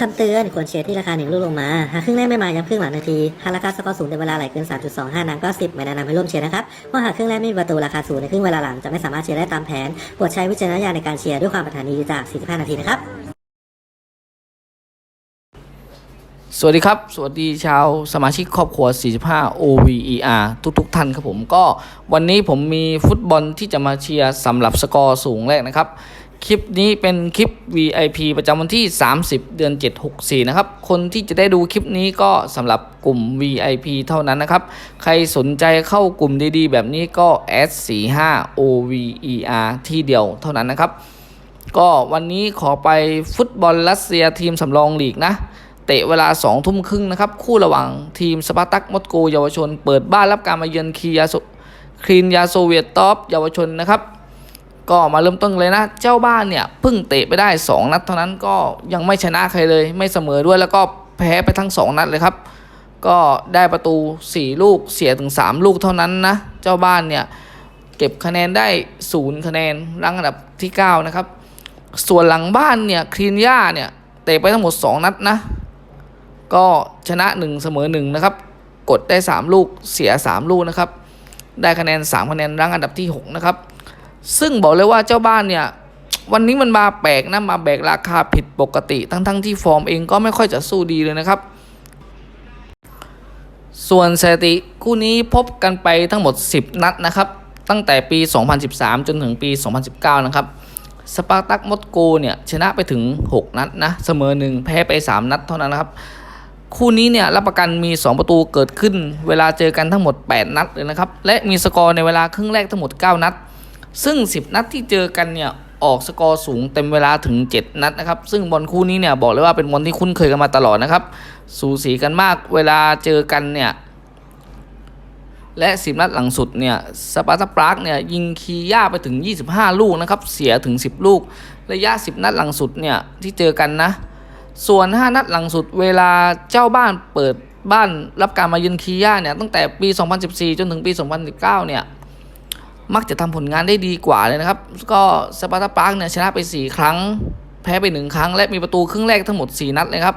คำเตือนควรเชียร์ที่ราคาหนึ่งลูกลงมา หากครึ่งแรกไม่มาย้ำครึ่งหลังนาที หากราคาสกอร์สูงในเวลาไหลเกิน 3.25 นางก็ 10 ไม่แนะนำให้ร่วมเชียร์นะครับเพราะหากครึ่งแรกไม่มีประตูราคาสูงในครึ่งเวลาหลังจะไม่สามารถเชียร์ได้ตามแผนโปรดใช้วิจารณญาณในการเชียร์ด้วยความปรารถนาดีจาก 45 นาทีนะครับ สวัสดีครับ สวัสดีชาวสมาชิกครอบครัว 45 OVER ทุกทุกท่านครับผมก็วันนี้ผมมีฟุตบอลที่จะมาเชียร์สำหรับสกอร์สูงแรกนะครับ คลิปนี้เป็นคลิป VIP ประจำวันที่ 30 เดือน 764 นะครับ คนที่จะได้ดูคลิปนี้ก็สำหรับกลุ่ม VIP เท่านั้นนะครับ ใครสนใจเข้ากลุ่มดีๆ แบบนี้ก็ S45 OVER ที่เดียวเท่านั้นนะครับ ก็วันนี้ขอไปฟุตบอลรัสเซียทีมสำรองลีกนะ เตะเวลา 2 ทุ่มครึ่งนะครับ คู่ระหว่างทีมสปาร์ตักมอสโกเยาวชน เปิดบ้านรับการมาเยือนคียาโซครีนยาโซเวียตตอฟเยาวชนนะครับ ก็มาเริ่มต้นเลยนะ เจ้าบ้านเนี่ยเพิ่งเตะไปได้ 2 นัดเท่านั้นก็ยังไม่ชนะใครเลย ไม่เสมอด้วยแล้วก็แพ้ไปทั้ง 2 นัดเลยครับ ก็ได้ประตู 4 ลูกเสียถึง 3 ลูกเท่านั้นนะ เจ้าบ้านเนี่ยเก็บคะแนนได้ศูนย์คะแนนรังอันดับที่ 9 นะครับ ส่วนหลังบ้านเนี่ยครีนย่าเนี่ยเตะไปทั้งหมด 2 นัดนะ ก็ชนะ 1 เสมอ1นะครับ กดได้ 3 ลูกเสีย 3 ลูกนะครับ ได้คะแนน 3 คะแนนรังอันดับที่ 6 นะครับ ซึ่งบอกเลยว่าเจ้าบ้านเนี่ย วันนี้มันมาแปลกนะมาแบกราคาผิดปกติ ทั้งๆทที่ฟอร์มเองก็ไม่ค่อยจะสู้ดีเลยนะครับ ส่วนสถิติคู่นี้พบกันไปทั้งหมด 10 นัดนะครับ ตั้งแต่ปี 2013 จนถึงปี 2019 นะครับสปาร์ตักมอสโกเนี่ยชนะไปถึง 6 นัดนะเสมอหนึ่งแพ้ไป 3 นัดเท่านั้นนะครับ คู่นี้เนี่ยรับประกันมี 2 ประตูเกิดขึ้น เวลาเจอกันทั้งหมด 8 นัดเลยนะครับ และมีสกอร์ในเวลาครึ่งแรกทั้งหมด 9 นัด ซึ่ง 10 นัดที่เจอกันเนี่ยออกสกอร์สูงเต็มเวลาถึง 7 นัดนะครับ ซึ่งบอลคู่นี้เนี่ยบอกเลยว่าเป็นบอลที่คุ้นเคยกันมาตลอดนะครับ สูสีกันมากเวลาเจอกันเนี่ย และ 10 นัดหลังสุดเนี่ยสปาร์ตาปรากเนี่ยยิงคีย่าไปถึง 25 ลูกนะครับ เสียถึง 10 ลูก ระยะ 10 นัดหลังสุดเนี่ยที่เจอกันนะ ส่วน 5 นัดหลังสุดเวลาเจ้าบ้านเปิดบ้านรับการมาเยือนคีย่าเนี่ยตั้งแต่ปี 2014 จนถึงปี 2019 เนี่ย มักจะทำผลงานได้ดีกว่าเลยนะครับ ก็สปาร์ตาปาร์กเนี่ยชนะไป 4 ครั้ง แพ้ไป 1 ครั้ง และมีประตูครึ่งแรกทั้งหมด 4 นัดเลยครับ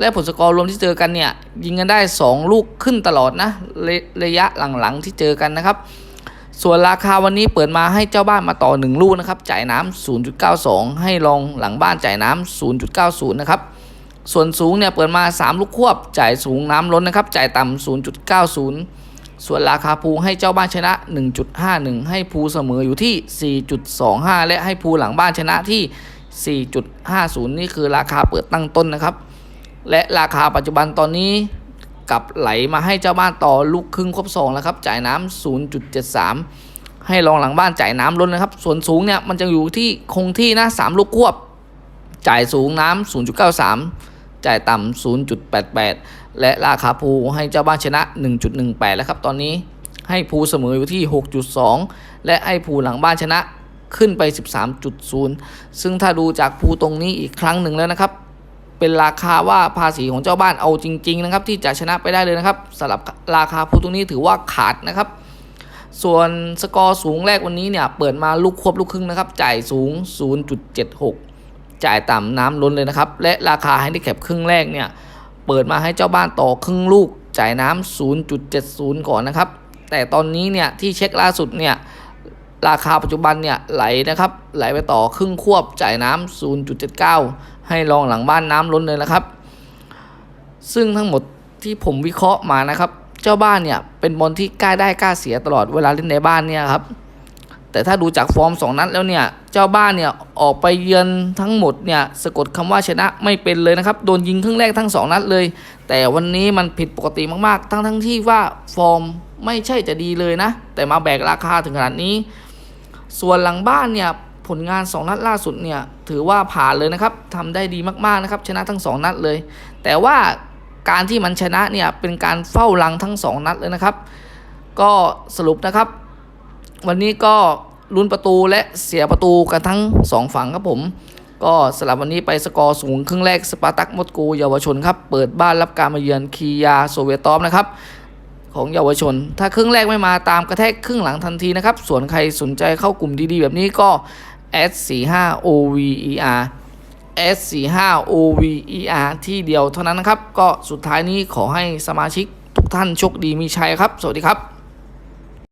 และผลสกอร์รวมที่เจอกันเนี่ยยิงกันได้ 2 ลูกขึ้นตลอดนะระยะหลังๆที่เจอกันนะครับ ส่วนราคาวันนี้เปิดมาให้เจ้าบ้านมาต่อ 1 ลูกนะครับจ่ายน้ำ0.92 ให้ลองหลังบ้านจ่ายน้ำ0.90 นะครับส่วนสูงเนี่ยเปิดมา 3 ลูกควบจ่ายสูงน้ำล้นนะครับจ่ายต่ำ0.90 ส่วนราคาภูให้เจ้าบ้านชนะ 1.51 ให้ภูเสมออยู่ที่ 4.25 และให้ภูหลังบ้านชนะที่ 4.50 นี่คือราคาเปิดตั้งต้นนะครับ และราคาปัจจุบันตอนนี้กลับไหลมาให้เจ้าบ้านต่อลูกครึ่งครบ2แล้วครับ จ่ายน้ำ0.73 ให้รองหลังบ้านจ่ายน้ำล้นนะครับ ส่วนสูงเนี่ยมันจะอยู่ที่คงที่นะ3ลูกควบ จ่ายสูงน้ำ0.93 จ่ายต่ำ 0.88 และราคาภูให้เจ้าบ้านชนะ 1.18 แล้วครับตอนนี้ให้ภูเสมออยู่ที่ 6.2 และให้ภูหลังบ้านชนะขึ้นไป 13.0 ซึ่งถ้าดูจากภูตรงนี้อีกครั้งหนึ่งแล้วนะครับ เป็นราคาว่าภาษีของเจ้าบ้านเอาจริง ๆ นะครับ ที่จะชนะไปได้เลยนะครับสำหรับราคาภูตรงนี้ถือว่าขาดนะครับส่วนสกอร์สูงแรกวันนี้เนี่ย เปิดมาลูกควบลูกครึ่งนะครับ จ่ายสูง 0.76 จ่ายต่ำน้ำล้นเลยนะครับ และราคาให้ได้แคปครึ่งแรกเนี่ย เปิดมาให้เจ้าบ้านต่อครึ่งลูก จ่ายน้ำ0.70 ก่อนนะครับ แต่ตอนนี้เนี่ยที่เช็คล่าสุดเนี่ย ราคาปัจจุบันเนี่ยไหลนะครับ ไหลไปต่อครึ่งควบจ่ายน้ำ0.79 ให้รองหลังบ้านน้ำล้นเลยนะครับ ซึ่งทั้งหมดที่ผมวิเคราะห์มานะครับ เจ้าบ้านเนี่ยเป็นบอลที่กล้าได้กล้าเสียตลอดเวลาเล่นในบ้านเนี่ยครับ แต่ถ้าดูจากฟอร์ม2นัดแล้วเนี่ย เจ้าบ้านเนี่ยออกไปเยือนทั้งหมดเนี่ยสะกดคำว่าชนะไม่เป็นเลยนะครับ โดนยิงครึ่งแรกทั้ง 2 นัดเลย แต่วันนี้มันผิดปกติมากๆ ทั้งทั้งที่ว่าฟอร์มไม่ใช่จะดีเลยนะ แต่มาแบกราคาถึงขนาดนี้ ส่วนหลังบ้านเนี่ยผลงาน 2 นัดล่าสุดเนี่ยถือว่าผ่านเลยนะครับทำได้ดีมากๆนะครับชนะทั้ง 2 นัดเลย แต่ว่าการที่มันชนะเนี่ยเป็นการเฝ้ารังทั้ง 2 นัดเลยนะครับ ก็สรุปนะครับ วันนี้ก็ลุ้นประตูและเสียประตูกันทั้ง 2 ฝั่งครับผม ก็สลับวันนี้ไปสกอร์สูงครึ่งแรกสปาร์ตักมอสโกเยาวชนครับ เปิดบ้านรับการมาเยือนคียาโซเวตอฟนะครับของเยาวชน ถ้าครึ่งแรกไม่มาตามกระแทกครึ่งหลังทันทีนะครับ ส่วนใครสนใจเข้ากลุ่มดีๆ แบบนี้ก็ S45 OVER S 4 5 O V E R ที่เดียวเท่านั้นนะครับ ก็สุดท้ายนี้ขอให้สมาชิกทุกท่านโชคดีมีชัยครับ สวัสดีครับ